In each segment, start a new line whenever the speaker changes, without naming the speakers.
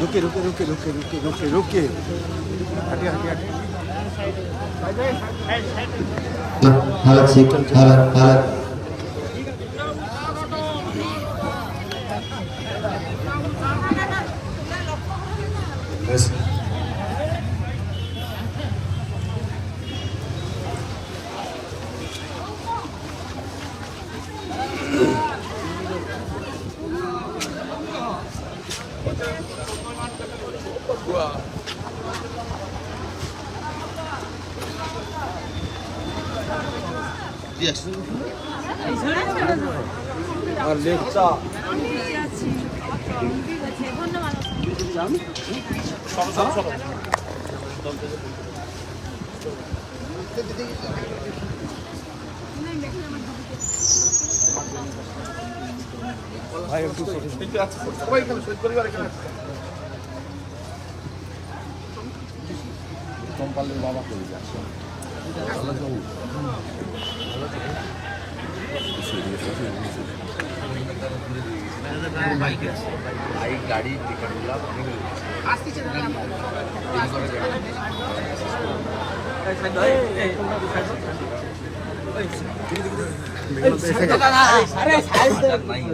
রুকে রুকে রুকে রুকে রুকে রুকে রুকে হাঁটি হাঁটি হাঁটি
ভারত ভারত ভারত আর
লেপ চা ভাই একটু পরিবার এখানে বাবা করে যাচ্ছে?
বাইক গাড়ি টিকিটগুলো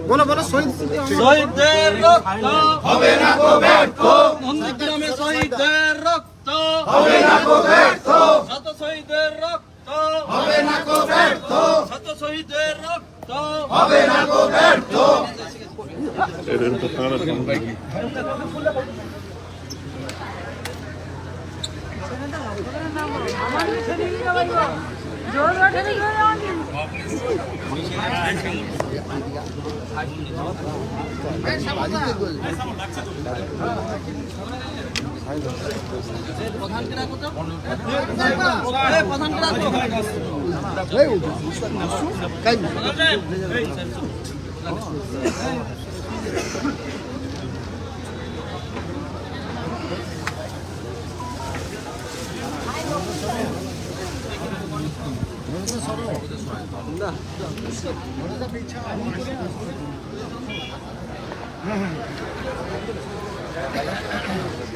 বলো বলো শহীদ
শহীদদের রক্ত হবে না কো ব্যর্থ। নন্দীগ্রামে শহীদদের রক্ত। হবে না কো ব্যর্থ। শহীদের রক্ত। হবে না কো ব্যর্থ। শত শহীদের রক্ত। হবে না কো ব্যর্থ।
आझां अ
प्लश जन शॉछ stop जो एम्लाव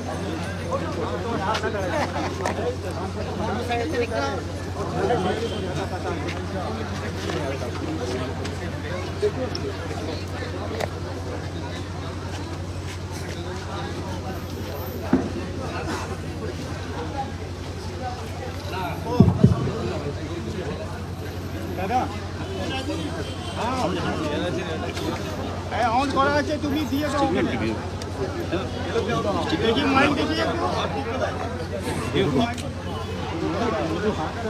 সাহেব
অন করা আছে তুমি দিয়ে দাও দেখি মাইক দেখি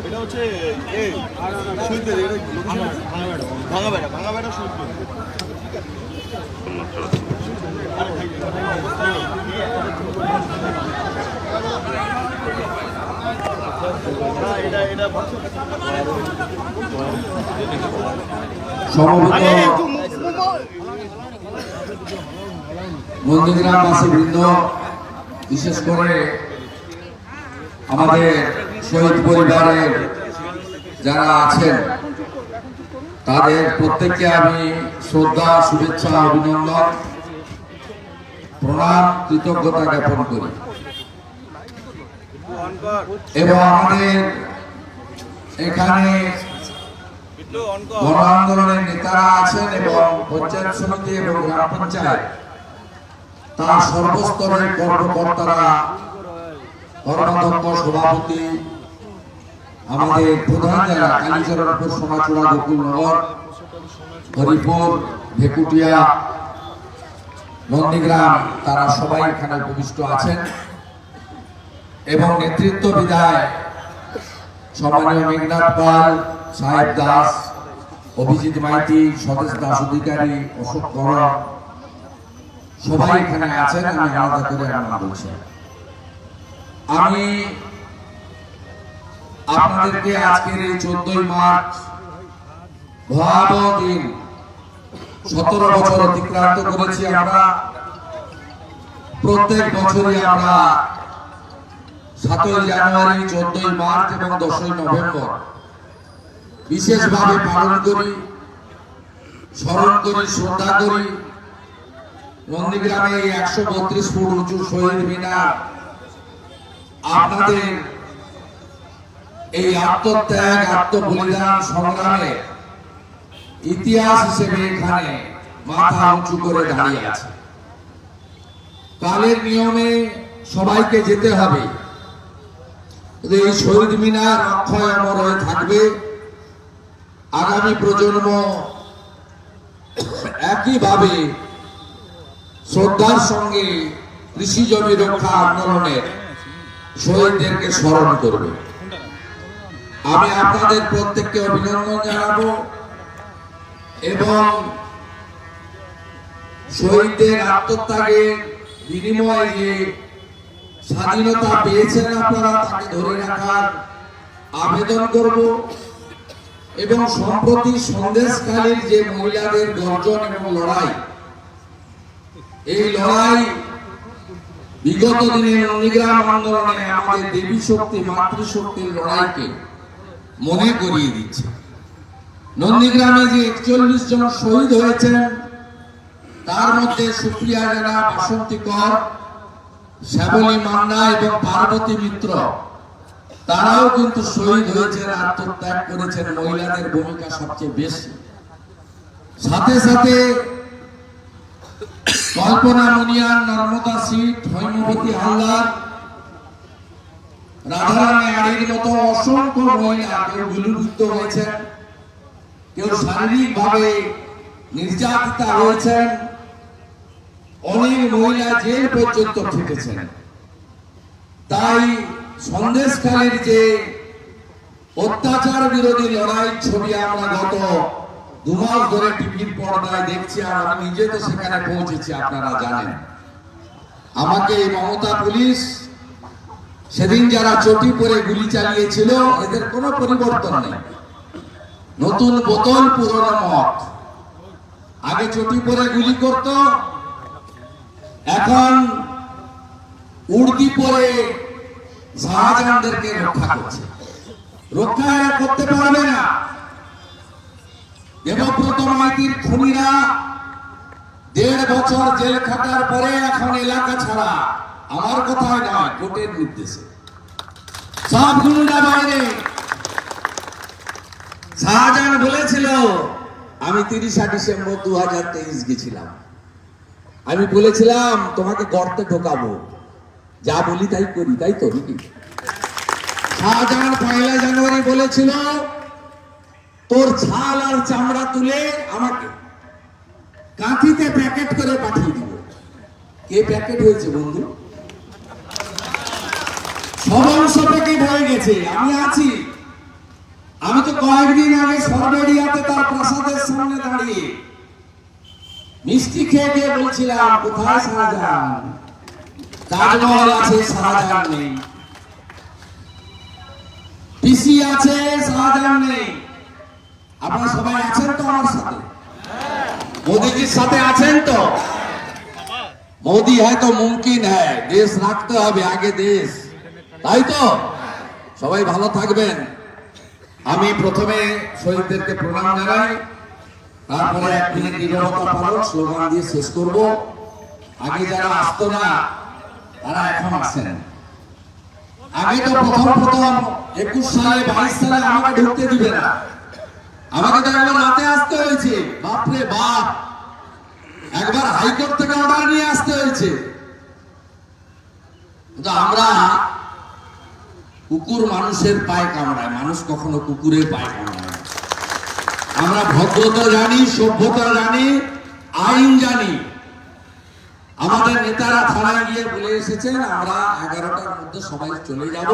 এটা হচ্ছে ভাঙা বেড়া ভাঙা বেড়া শুনতে
সমবেত নন্দীগ্রামবাসী বৃন্দ, বিশেষ করে আমাদের শহীদ পরিবারের যারা আছেন, তাদের প্রত্যেককে আমি শ্রদ্ধা, শুভেচ্ছা, অভিনন্দন, প্রণাম, কৃতজ্ঞতা জ্ঞাপন করি। এবং আমাদের এখানে গণ আন্দোলনের নেতারা আছেন এবং পঞ্চায়েত সমিতি এবং গ্রাম পঞ্চায়েত। তার সর্বস্তরের কর্মকর্তারা কর্মাধ্যক্ষ সভাপতি, আমাদের প্রধান যারা কালীচরণপুর সোনাচূড়া গোকুলনগর, হরিপুর, ভেকুটিয়া, নন্দীগ্রাম, তারা সবাই এখানে উপবিষ্ট আছেন। এবং নেতৃত্ব বিদায় সম্মানীয় মেঘনাথ পাল, সাহেব দাস, অভিজিৎ মাইতি, স্বদেশ দাস অধিকারী, অশোক কর সবাই এখানে আছেন আমি আলাদা করে আমরা বলছি আমি আপনাদেরকে আজকের এই চোদ্দই মার্চ ভয়াবহ দিন। সতেরো বছর অতিক্রান্ত করেছি আমরা। প্রত্যেক বছরই আমরা সাতই জানুয়ারি চোদ্দই মার্চ এবং দশই নভেম্বর। বিশেষভাবে পালন করি স্মরণ করি শ্রদ্ধা করি নন্দীগ্রামে একশো বত্রিশ ফুট উঁচু শহীদ মিনার। আপনাদের এই আত্মত্যাগ, আত্মবলিদান সংগ্রামে ইতিহাস হিসেবে এখানে মাথা উঁচু করে দাঁড়িয়ে আছে। কালের নিয়মে সবাইকে যেতে হবে। এই শহীদ মিনার অক্ষয় অমর হয়ে থাকবে। আগামী প্রজন্ম একইভাবে শ্রদ্ধার সঙ্গে কৃষি জমি রক্ষা আন্দোলনের শহীদদেরকে স্মরণ করবে। আমি আপনাদের প্রত্যেককে অভিনন্দন জানাব এবং শহীদদের আত্মত্যাগের বিনিময়ে যে স্বাধীনতা পেয়েছেন আপনারা, তাকে ধরে রাখার আবেদন করব এবং সম্প্রতি সন্দেশকালীর যে মহিলাদের গর্জন এবং লড়াই এই লড়াই বিগত দিনে নন্দীগ্রাম আন্দোলনে আমাদের দেবী শক্তি, মাতৃশক্তির লড়াইকে মনে করিয়ে দিচ্ছে। নন্দীগ্রামে যে একচল্লিশ জন শহীদ হয়েছেন, তার মধ্যে সুপ্রিয়া জানা বাসন্তী কর শ্যাবলী মান্না এবং পার্বতী মিত্র, তারাও কিন্তু শহীদ হয়েছেন, আত্মত্যাগ করেছেন, মহিলাদের ভূমিকা সবচেয়ে বেশি। সাথে সাথে কল্পনা মুনিয়ান নর্মদা সিট, হৈমবতী হালদার রাধারানী আড়ির মতো অসংখ্য মহিলা কেউ গুলিবিদ্ধ হয়েছেন, কেউ শারীরিক ভাবে নির্যাতিতা হয়েছেন, অনেক মহিলা জেল পর্যন্ত খেটেছেন তাই সন্দেশকালের যে অত্যাচার বিরোধী লড়াই ছবি আমরা গত দু মাস ধরে টিভির পর্দায় দেখছি আর আমি নিজে তো সেখানে পৌঁছেছি, আপনারা জানেন। আমাকে এই মমতা পুলিশ সেদিন যারা চটি পরে গুলি চালিয়েছিল, এদের কোনো পরিবর্তন নেই। নতুন বোতল, পুরনো মত আগে চটি পরে গুলি করত, এখন উর্দি পরে শাহজাহানদেরকে রক্ষা করছে। রক্ষা করতে পারবে না। দেবব্রত মাইতির খুনিরা দেড় বছর জেল খাটার পরে এখন এলাকা ছাড়া আমার কথায় নয় কোর্টের নির্দেশে সব গুন্ডা বাইরে। শাহজাহান বলেছিল, আমি তিরিশা ডিসেম্বর দু হাজার তেইশ গেছিলাম। আমি বলেছিলাম, তোমাকে গর্তে ঢোকাবো। যা বলি তাই করি, তাই তো নাকি? শাহজাহান পয়লা জানুয়ারি বলেছিল তোর ছাল আর চামড়া তুলে আমাকে কাঁথিতে প্যাকেট করে পাঠিয়ে দিব। কে প্যাকেট হয়েছে বন্ধু? সবাংশ প্যাকেট হয়ে গেছে, আমি আছি। আমি তো কয়েকদিন আগে সরবেরিয়াতে তার প্রাসাদের সামনে দাঁড়িয়ে মিষ্টি খেয়ে গিয়ে বলছিলাম, কোথায় শাহজাহান? তাজমহল আছে, শাহজাহান নেই। পিসি আছে, শাহজাহান নেই। আপনারা সবাই আছেন তো আমার সাথে? মোদীজির সাথে আছেন তো? মোদী হয়তো মুমকিন হ্যাঁ দেশ রাখতে হবে আগে দেশ। তাই তো? সবাই ভালো থাকবেন। আমি প্রথমে শহীদদেরকে প্রণাম জানাই। তারপরে এক নিরবতা পালন স্লোগান দিয়ে শেষ করব। আগে যারা আসত না তারা এখন আসেন। আগে তো প্রথম প্রথম একুশ সালে বাইশ সালে আমাকে ঢুকতে দিবে না। আমাকে তো একবার রাতে আসতে হয়েছে। বাপরে বাপ। একবার হাইকোর্ট থেকে অর্ডার নিয়ে আসতে হয়েছে। আমরা কুকুর মানুষের পায়ে কামড়ায় মানুষ কখনো কুকুরের পায়ে কামড়ায় আমরা ভদ্রতা জানি, সভ্যতা জানি, আইন জানি। আমাদের নেতারা থানায় গিয়ে বলে এসেছেন, আমরা এগারোটার মধ্যে সবাই চলে যাব।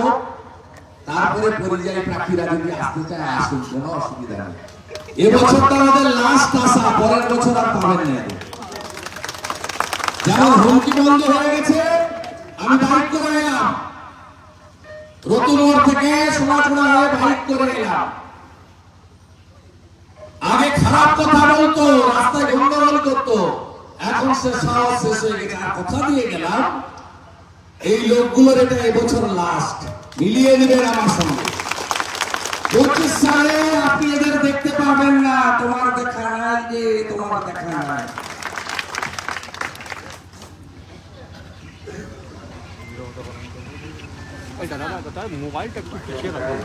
তারপরে পরিযায়ী প্রার্থীরা যদি আসতে চায় আসুন কোনো অসুবিধা নেই। এবছরটা আমাদের লাস্ট আশা পরের বছর আর পাবেন না। যেমন হুমকি বন্ধ হয়ে গেছে আমি বাইক করে এলাম। রতুমোড় থেকে সোনাচুড়া হয়ে বাইক করে এলাম। আগে খারাপ কথা বলতো রাস্তায় গন্ডগোল করতো এখন সে সাহস শেষ হয়ে গেছে। আর কথা দিয়ে গেলাম এই লোকগুলোর এটা এবছর লাস্ট মিলিয়ে দিবেন আমার সঙ্গে। পঁচিশ সালে আপনি এদের দেখতে পাবেন না তোমার দেখা নাই যে তোমার দেখা নাই।
মোবাইলটা একটু পিছিয়ে রাখো।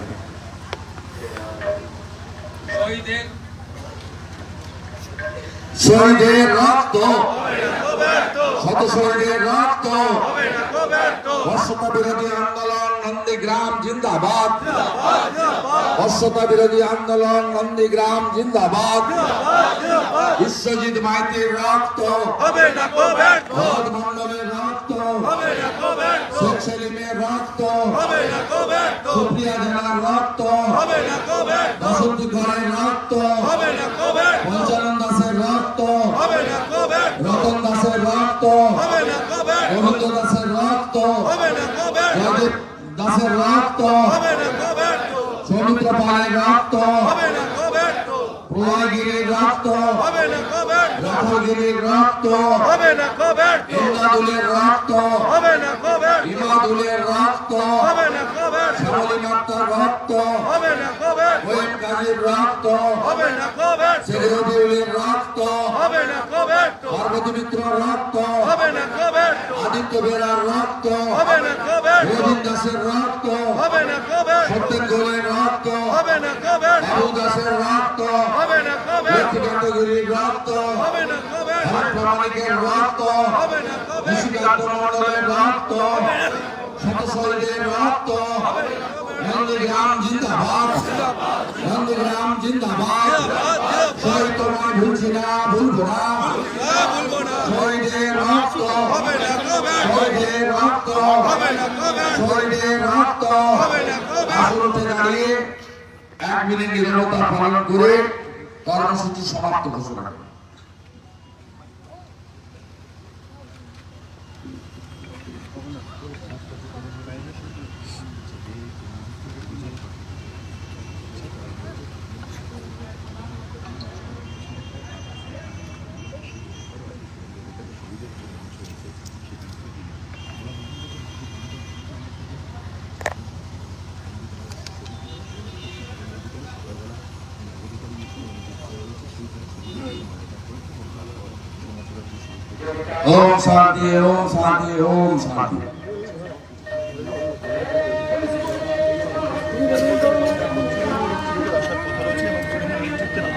শহীদের
শহীদের রক্ত। শত শহীদের রক্ত। বর্ষতা বিরোধী আন্দোলন নন্দীগ্রাম জিন্দাবাদ। বর্ষতা বিরোধী আন্দোলন নন্দীগ্রাম জিন্দাবাদ। বিশ্বজিৎ মাইতির রক্ত। ভরত মন্ডলের রক্ত। শেখ সেলিমের রক্ত। সুপ্রিয়া জেনার রক্ত। বসন্তী করের রক্ত পঞ্চানন দাসের রক্ত রতন দাসের রক্ত। গোবিন্দ দাসের রক্ত। দাসের রক্ত। সৌমিত্র পালের রক্ত। প্রলয়গিরির রক্ত রাখালগিরির রক্ত ইন্দাদুলের রক্ত ইমাদুলের রক্ত শ্যামলী মাত্রার রক্ত ওয়েম কাজীর রক্ত সেরিউদ্দিনের রক্ত পার্বতী মিত্র রক্ত আদিত্য বেরার রক্ত রবীন দাসের রক্ত সত্যেন গোলের রক্ত বাবু দাসের রক্ত লক্ষ্মীকান্ত গিরির রক্ত ভারত রক্ত নিশিকান্ত মন্ডলের রক্ত শত শহীদের রক্ত নন্দীগ্রাম জিন্দাবাদ নন্দীগ্রাম জিন্দাবাদ শহীদ তোমায় ভুলছি না ভুলবো না শহীদের রক্ত শহীদের রক্ত শহীদের রক্ত আসনতে দাঁড়িয়ে এক মিনিট নিরবতা পালন করে কর্মসূচি সমাপ্ত ঘোষণা করি। ओम शांति ओम शांति ओम शांति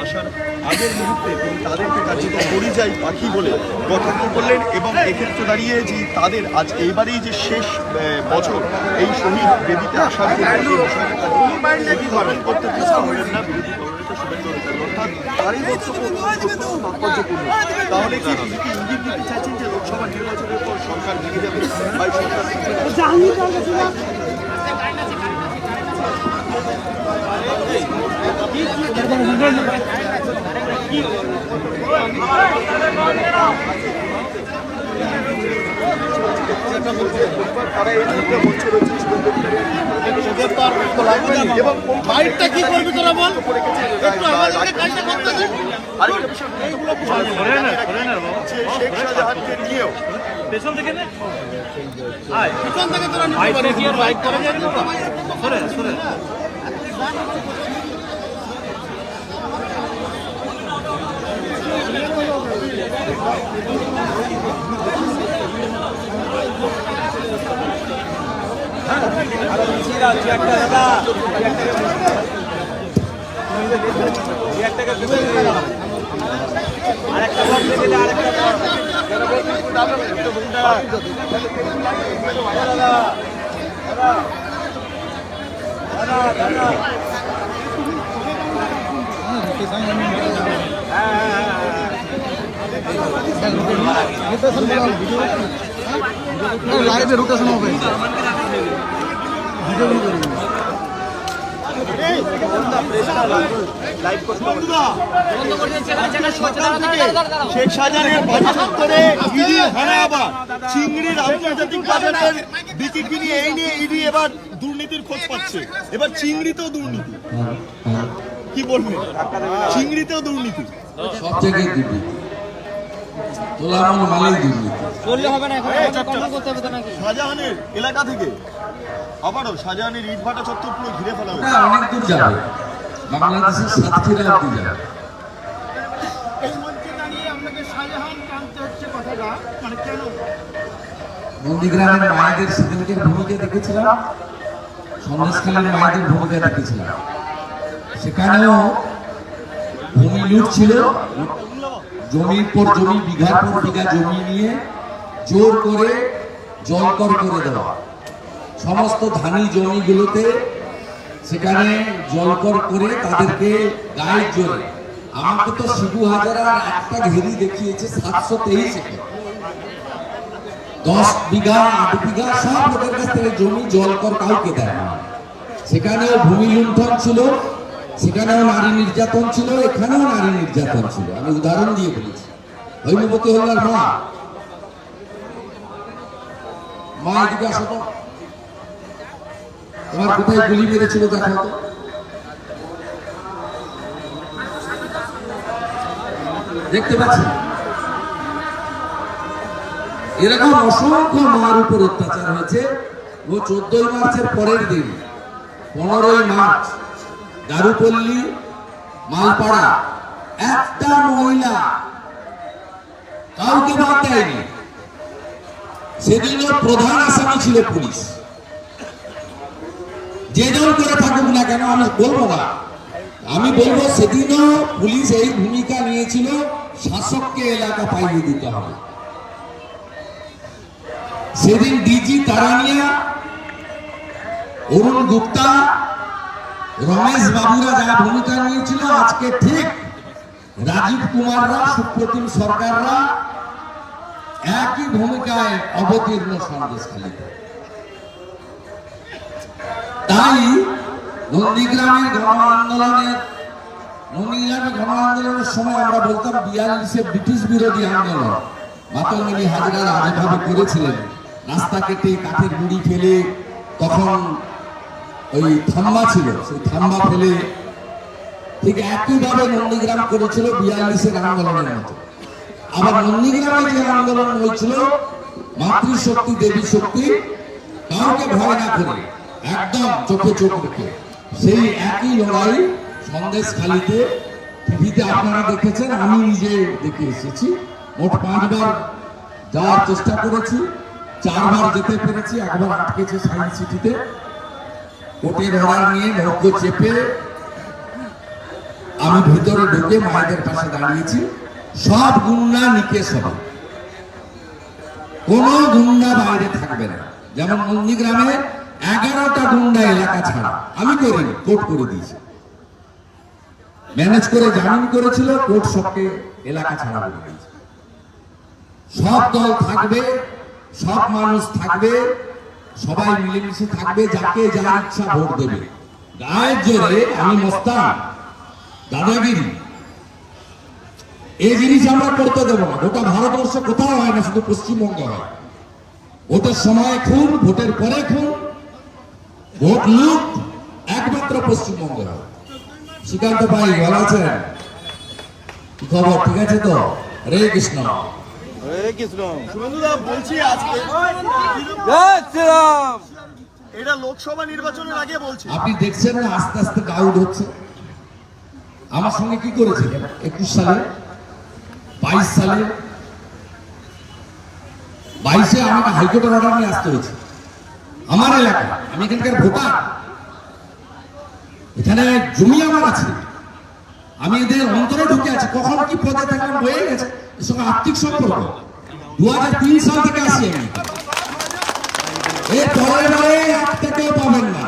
আসার আগের মুহূর্তে তিনি তাদেরকে কাছে পরিযায়ী পাখি বলে কটাক্ষ করলেন এবং এক্ষেত্রে দাঁড়িয়ে যে তাদের আজ এইবারেই যে শেষ আহ, বছর এই শহীদ বেদিতে আসার যে বিষয়টা সেটি পালন করতে চেষ্টা করলেন না অধিকারী। অর্থাৎ তারই বক্তব্য তাৎপর্যপূর্ণ। তাহলে কি ইঙ্গিত দিতে চাইছেন যে লোকসভা নির্বাচনের পর সরকার ভেঙে যাবে? বা সরকার এবং
বাইকটা কি করবি তোরা বল? একটু আমাদেরকে কাজটা করতে দে।
আরেকটা বিষয় গুরুত্বপূর্ণ যে শেখ শাহজাহানকে নিয়েও
পেছন থেকে নে
পিছন থেকে তোরা নিতে
বাইক
পারিস
বাইক করে যাবে সরে সরে।
রোটেশন হবে
শেখ শাহজাহানের বাড়ি চত্বরে ইডি হানা চিংড়ির আন্তর্জাতিক বাজারের বিক্রি নিয়ে এই নিয়ে ইডি এবার দুর্নীতির খোঁজ পাচ্ছে। এবার চিংড়িতেও দুর্নীতি। কি বলবেন? চিংড়িতেও দুর্নীতি।
সব জায়গায় দুর্নীতি তোলামন মালেই দুর্নীতি
শাহজাহানের এলাকা থেকে আবারও শাহজাহানের ইটভাটা চত্বর পুরো ঘিরে ফেলা
ওটা অনেক দূর যাবে। বাংলাদেশের সাতক্ষীরা অব্দি যাবে? নন্দীগ্রামের মায়েদের সেদিনকের ভূমিকা দেখেছিলাম। সন্দেশখালীর মায়েদের ভূমিকা দেখেছিলাম। সেখানেও ভূমি লুট ছিল। জমির পর জমি, বিঘার পর বিঘা জমি নিয়ে জোর করে জলকর করে দেওয়া। সমস্ত ধানি জমিগুলোতে সেখানে জলকর করে তাদেরকে গায়ের জোরে আমাকে তো শিবু হাজারা একটা ঘেরি দেখিয়েছে সাতশো তেইশ একর। দশ বিঘা, আট বিঘা সব লোকের কাছ থেকে জমি জলকর কাউকে দেয় না। সেখানেও ভূমি লুণ্ঠন ছিল। সেখানেও নারী নির্যাতন ছিল, এখানেও নারী নির্যাতন ছিল। আমি উদাহরণ দিয়ে বলেছি। হৈমবতী হল্লার মা। মা এদিকে তোমার কোথায় গুলি মেরেছিল দেখো দেখতে এরকম অসংখ্য মার উপর অত্যাচার হয়েছে। ও চোদ্দই মার্চের পরের দিন, পনেরোই মার্চ দারুপল্লী মালপাড়া, একটা মহিলা। কাউকে বাদ দেয়নি। সেদিনও প্রধান আসামি ছিল পুলিশ। যে দল করে থাকুক না কেন, আমি বলব না। আমি বলব সেদিনও পুলিশ এই ভূমিকা নিয়েছিল, শাসককে এলাকা পাইয়ে দিতে হবে। সেদিন ডিজি তারানিয়া, অরুণ গুপ্তা রমেশ বাবুরা যা ভূমিকা নিয়েছিল আজকে ঠিক রাজীব কুমাররা, সুপ্রতিম সরকাররা একই ভূমিকায় অবতীর্ণ সন্দেশ সন্দেশখালীতে তাই নন্দীগ্রামের গণ আন্দোলনের নন্দীগ্রামে গণ আন্দোলনের সময় আমরা বলতাম বিয়াল্লিশে ব্রিটিশ বিরোধী আন্দোলন। মাতঙ্গিনী হাজরা যেভাবে করেছিলেন। রাস্তা কেটে কাঠের গুড়ি ফেলে তখন ওই থাম্বা ছিল, সেই থাম্বা ফেলে ঠিক একইভাবে নন্দীগ্রাম করেছিল বিয়াল্লিশের আন্দোলনের মতো। আবার নন্দীগ্রামে যে আন্দোলন হয়েছিল, মাতৃশক্তি, দেবী শক্তি, কাউকে ভয় না করে, একদম চোখে চোখ রেখে। সেই একই লড়াই সন্দেশ খালিতে টিভিতে আপনারা দেখেছেন, আমি নিজে দেখে এসেছি। মোট পাঁচবার যাওয়ার চেষ্টা করেছি, চারবার যেতে পেরেছি, একবার আটকেছে সায়েন্স সিটিতে। কোর্টের অর্ডার নিয়ে নৌক চেপে আমি ভিতরে ঢুকে মায়েদের পাশে দাঁড়িয়েছি। সব গুন্ডা নিকেশ হবে। কোন গুন্ডা বাইরে থাকবে না। যেমন নন্দীগ্রামে এগারোটা গুন্ডা এলাকা ছাড়া আমি করিনি, কোর্ট করে দিয়েছি। ম্যানেজ করে জামিন করেছিল, কোর্ট সবকে এলাকা ছাড়া করে দিয়েছে। সব দল থাকবে, সব মানুষ থাকবে সবাই মিলেমিশে থাকবে যাকে যার ইচ্ছা ভোট দেবে। গায়ের জোরে আমি মস্তান দাদাগিরি। এই জিনিস আমরা করতে দেবো না। গোটা ভারতবর্ষ কোথাও হয় না শুধু পশ্চিমবঙ্গে হয়। ভোটের সময় খুন ভোটের পরে খুন ভোট লুট একমাত্র পশ্চিমবঙ্গে হয়। শ্রীকান্ত ভাই ভালো আছেন? খবর? ঠিক আছে তো? হরে কৃষ্ণ।
বলছি আজকে এটা লোকসভা নির্বাচনের আগে বলছি।
আপনি দেখছেন না আস্তে আস্তে গাউড হচ্ছে। আমার সঙ্গে কি করেছিলেন? একুশ সালে বাইশ সালে বাইশে আমাকে হাইকোর্টের অর্ডার নিয়ে আসতে হয়েছে। আমার এলাকা আমি এখানকার ভোটার। এখানে জমি আমার আছে। আমি এদের অন্তরে ঢুকে আছি কখন কি পদে থাকলাম হয়ে গেছে? এর সঙ্গে আর্থিক সম্পর্ক। দু সাল থেকে আসি আমি। এর পরের বারে এক টাকাও পাবেন না।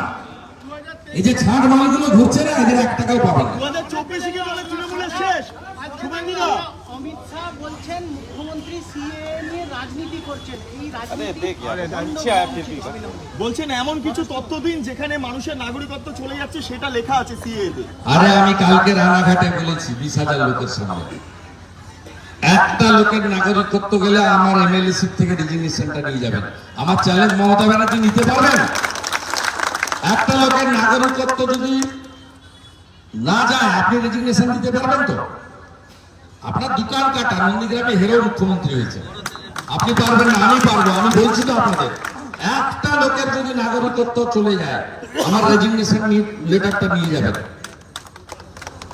এই যে ছাড় মালগুলো ঘুরছে না এদের এক টাকাও পাবেন না।
শেষ।
অমিত শাহ বলছেন মুখ্যমন্ত্রী সিএ নিয়ে রাজনীতি করছেন এই রাজনীতি
বলছেন এমন কিছু তথ্য দিন যেখানে মানুষের নাগরিকত্ব চলে যাচ্ছে সেটা লেখা আছে সিএ তে।
আরে আমি কালকে রানাঘাটে বলেছি বিশ হাজার লোকের সামনে। একটা লোকের নাগরিকত্ব গেলে আমার এমএলএ সিট থেকে নিয়ে যাবেন। আমার চ্যালেঞ্জ মমতা ব্যানার্জি নিতে পারবেন? একটা লোকের নাগরিকত্ব যদি না যায় আপনি রেজিগনেশন দিতে পারবেন তো? আপনার দোকান কাটা নন্দীগ্রামে হেরেও মুখ্যমন্ত্রী হয়েছে। আপনি পারবেন না আমি পারব আমি বলছি তো আপনাদের। একটা লোকের যদি নাগরিকত্ব চলে যায় আমার রেজিগনেশন লেটারটা নিয়ে যাবেন।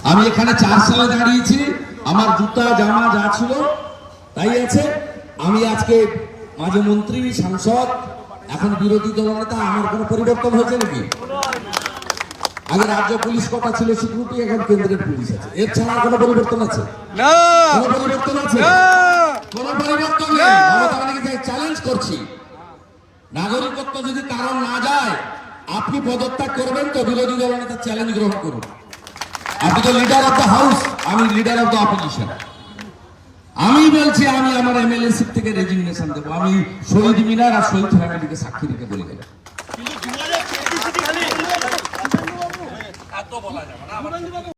আমি এখানে চার সালে দাঁড়িয়েছি আমার জুতা জামা যা ছিল তাই আছে। আমি আজকে মাঝে মন্ত্রী সাংসদ এখন বিরোধী দলনেতা আমার কোনো পরিবর্তন হয়েছে নাকি? আগে রাজ্য পুলিশ কটা ছিল সিকিউরিটি এখন কেন্দ্রের পুলিশ আছে। এর ছাড়া কোনো পরিবর্তন আছে?
না!
কোনো পরিবর্তন আছে? কোনো পরিবর্তন নেই। মমতা ব্যানার্জিকে চ্যালেঞ্জ করছি। নাগরিকত্ব যদি কারণ না যায় আপনি পদত্যাগ করবেন তো বিরোধী দলনেতা চ্যালেঞ্জ গ্রহণ করুন। আপনি তো লিডার অফ দ্য হাউস আমি লিডার অফ দ্য অপোজিশন আমি বলছি আমি আমার এমএলএ সিট থেকে রেজিগনেশন দেবো। আমি শহীদ মিনার আর শহীদ ফ্যামিলিকে সাক্ষী রেখে বলে গেলাম